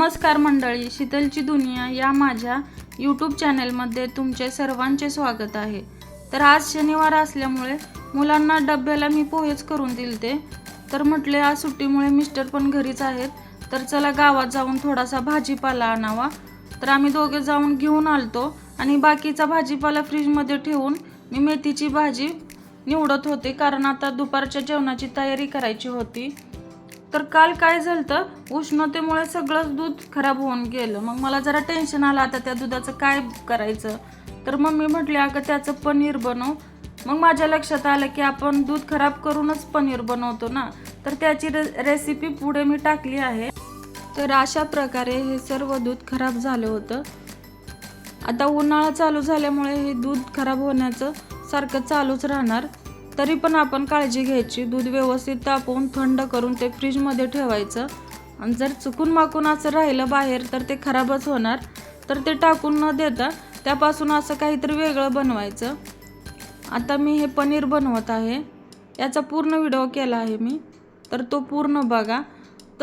नमस्कार मंडळी शीतलची दुनिया या माझ्या यूट्यूब चॅनलमध्ये तुमचे सर्वांचे स्वागत आहे. तर आज शनिवार असल्यामुळे मुलांना डब्याला मी पोहेच करून दिलते. तर म्हटले आज सुट्टीमुळे मिस्टर पण घरीच आहेत. तर चला गावात जाऊन थोडासा भाजीपाला आणावा. तर आम्ही दोघे जाऊन घेऊन आलतो आणि बाकीचा भाजीपाला फ्रीजमध्ये ठेवून मी मेथीची भाजी निवडत होते. कारण आता दुपारच्या जेवणाची तयारी करायची होती. तर काल काय झालं उष्णतेमुळे सगळंच दूध खराब होऊन गेलं. मग मला जरा टेन्शन आलं आता त्या दुधाचं काय करायचं? तर मम्मी म्हटली अगं त्याचं पनीर बनव. मग माझ्या लक्षात आलं की आपण दूध खराब करूनच पनीर बनवतो ना? तर त्याची रे रेसिपी पुढे मी टाकली आहे. तर अशा प्रकारे हे सर्व दूध खराब झालं होतं. आता उन्हाळा चालू झाल्यामुळे हे दूध खराब होण्याचं सारखं चालूच राहणार. तरी पण आपण काळजी घ्यायची. दूध व्यवस्थित तापवून थंड करून ते फ्रीजमध्ये ठेवायचं. आणि जर चुकून माकून असं राहिलं बाहेर तर ते खराबच होणार. तर ते टाकून न देता त्यापासून असं काहीतरी वेगळं बनवायचं. आता मी हे पनीर बनवत आहे. याचा पूर्ण व्हिडिओ केला आहे मी. तर तो पूर्ण बघा.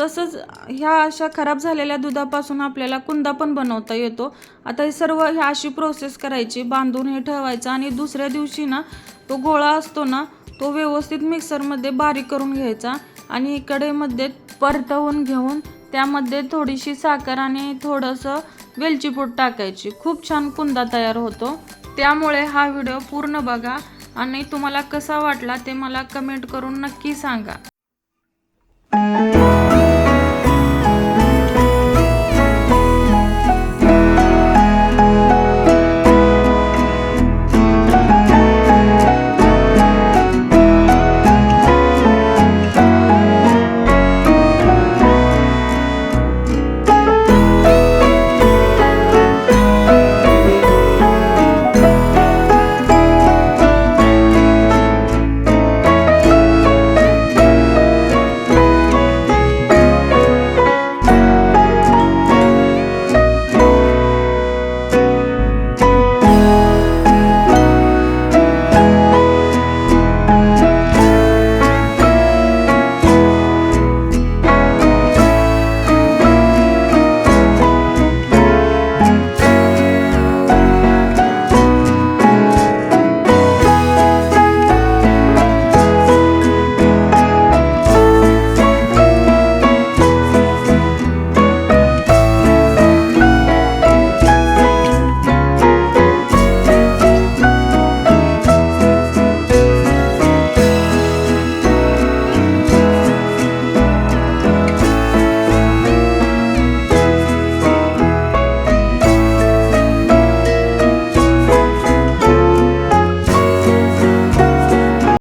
तसंच ह्या अशा खराब झालेल्या दुधापासून आपल्याला कुंदा पण बनवता येतो. आता हे सर्व ह्या अशी प्रोसेस करायची. बांधून हे ठेवायचं आणि दुसऱ्या दिवशी ना तो गोळा असतो ना तो व्यवस्थित मिक्सरमध्ये बारीक करून घ्यायचा आणि कढईमध्ये परतवून घेऊन त्यामध्ये थोडीशी साखर आणि थोडंसं वेलची पूड टाकायची. खूप छान कुंदा तयार होतो. त्यामुळे हा व्हिडिओ पूर्ण बघा आणि तुम्हाला कसा वाटला ते मला कमेंट करून नक्की सांगा.